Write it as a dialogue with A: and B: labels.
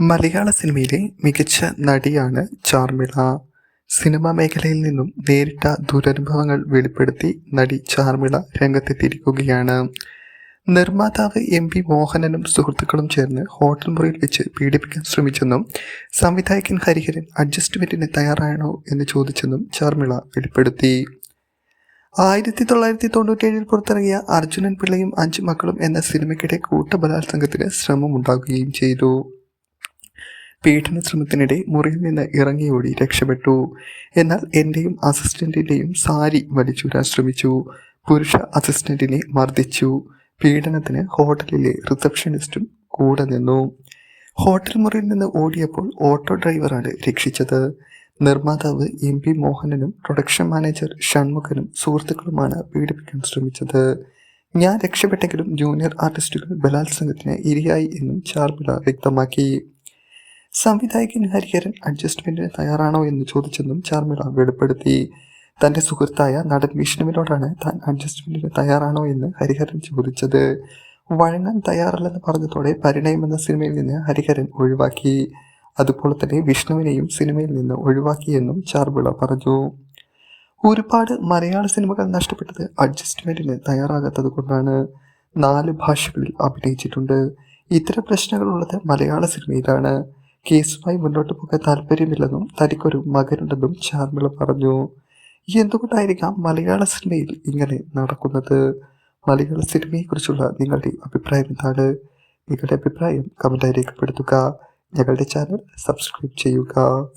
A: മലയാള സിനിമയിലെ മികച്ച നടിയാണ് ചാർമിള. സിനിമാ മേഖലയിൽ നിന്നും നേരിട്ട ദുരനുഭവങ്ങൾ വെളിപ്പെടുത്തി നടി ചാർമിള രംഗത്തെത്തിയിരിക്കുകയാണ്. നിർമ്മാതാവ് എം പി മോഹനനും സുഹൃത്തുക്കളും ചേർന്ന് ഹോട്ടൽ മുറിയിൽ വെച്ച് പീഡിപ്പിക്കാൻ ശ്രമിച്ചെന്നും സംവിധായകൻ ഹരിഹരൻ അഡ്ജസ്റ്റ്മെന്റിന് തയ്യാറാണോ എന്ന് ചോദിച്ചെന്നും ചാർമിള വെളിപ്പെടുത്തി. ആയിരത്തി തൊള്ളായിരത്തി തൊണ്ണൂറ്റേഴിൽ പുറത്തിറങ്ങിയ അർജുനൻ പിള്ളയും അഞ്ചു മക്കളും എന്ന സിനിമയ്ക്കിടെ കൂട്ടബലാത്സംഗത്തിന് ശ്രമമുണ്ടാകുകയും ചെയ്തു. പീഡന ശ്രമത്തിനിടെ മുറിയിൽ നിന്ന് ഇറങ്ങിയോടി രക്ഷപ്പെട്ടു. എന്നാൽ എന്റെയും അസിസ്റ്റന്റിന്റെയും സാരി വലിച്ചൂരാൻ ശ്രമിച്ചു. പുരുഷ അസിസ്റ്റന്റിനെ മർദ്ദിച്ചു. പീഡനത്തിന് ഹോട്ടലിലെ റിസപ്ഷനിസ്റ്റും കൂടെ നിന്നു. ഹോട്ടൽ മുറിയിൽ നിന്ന് ഓടിയപ്പോൾ ഓട്ടോ ഡ്രൈവറാണ് രക്ഷിച്ചത്. നിർമ്മാതാവ് എം പി മോഹനനും പ്രൊഡക്ഷൻ മാനേജർ ഷൺമുഖനും സുഹൃത്തുക്കളുമാണ് പീഡിപ്പിക്കാൻ ശ്രമിച്ചത്. ഞാൻ രക്ഷപ്പെട്ടെങ്കിലും ജൂനിയർ ആർട്ടിസ്റ്റുകൾ ബലാത്സംഗത്തിന് ഇരയായി എന്നും ചാർമിള വ്യക്തമാക്കി. സംവിധായകൻ ഹരിഹരൻ അഡ്ജസ്റ്റ്മെന്റിന് തയ്യാറാണോ എന്ന് ചോദിച്ചെന്നും ചാർമിള വെളിപ്പെടുത്തി. തന്റെ സുഹൃത്തായ നടൻ വിഷ്ണുവിനോടാണ് താൻ അഡ്ജസ്റ്റ്മെന്റിന് തയ്യാറാണോ എന്ന് ഹരിഹരൻ ചോദിച്ചത്. വഴങ്ങാൻ തയ്യാറല്ലെന്ന് പറഞ്ഞതോടെ പരിണയം എന്ന സിനിമയിൽ നിന്ന് ഹരിഹരൻ ഒഴിവാക്കി. അതുപോലെ തന്നെ വിഷ്ണുവിനെയും സിനിമയിൽ നിന്ന് ഒഴിവാക്കിയെന്നും ചാർമിള പറഞ്ഞു. ഒരുപാട് മലയാള സിനിമകൾ നഷ്ടപ്പെട്ടത് അഡ്ജസ്റ്റ്മെന്റിന് തയ്യാറാകാത്തത് കൊണ്ടാണ്. നാല് ഭാഷകളിൽ അഭിനയിച്ചിട്ടുണ്ട്. ഇത്തരം പ്രശ്നങ്ങളുള്ളത് മലയാള സിനിമയിലാണ്. കേസുമായി മുന്നോട്ട് പോകാൻ താല്പര്യമില്ലെന്നും തനിക്കൊരു മകനുണ്ടെന്നും ചാർമിള പറഞ്ഞു. എന്തുകൊണ്ടായിരിക്കാം മലയാള സിനിമയിൽ ഇങ്ങനെ നടക്കുന്നത്? മലയാള സിനിമയെക്കുറിച്ചുള്ള നിങ്ങളുടെ അഭിപ്രായം എന്താണ്? നിങ്ങളുടെ അഭിപ്രായം കമന്റായി രേഖപ്പെടുത്തുക. ഞങ്ങളുടെ ചാനൽ സബ്സ്ക്രൈബ് ചെയ്യുക.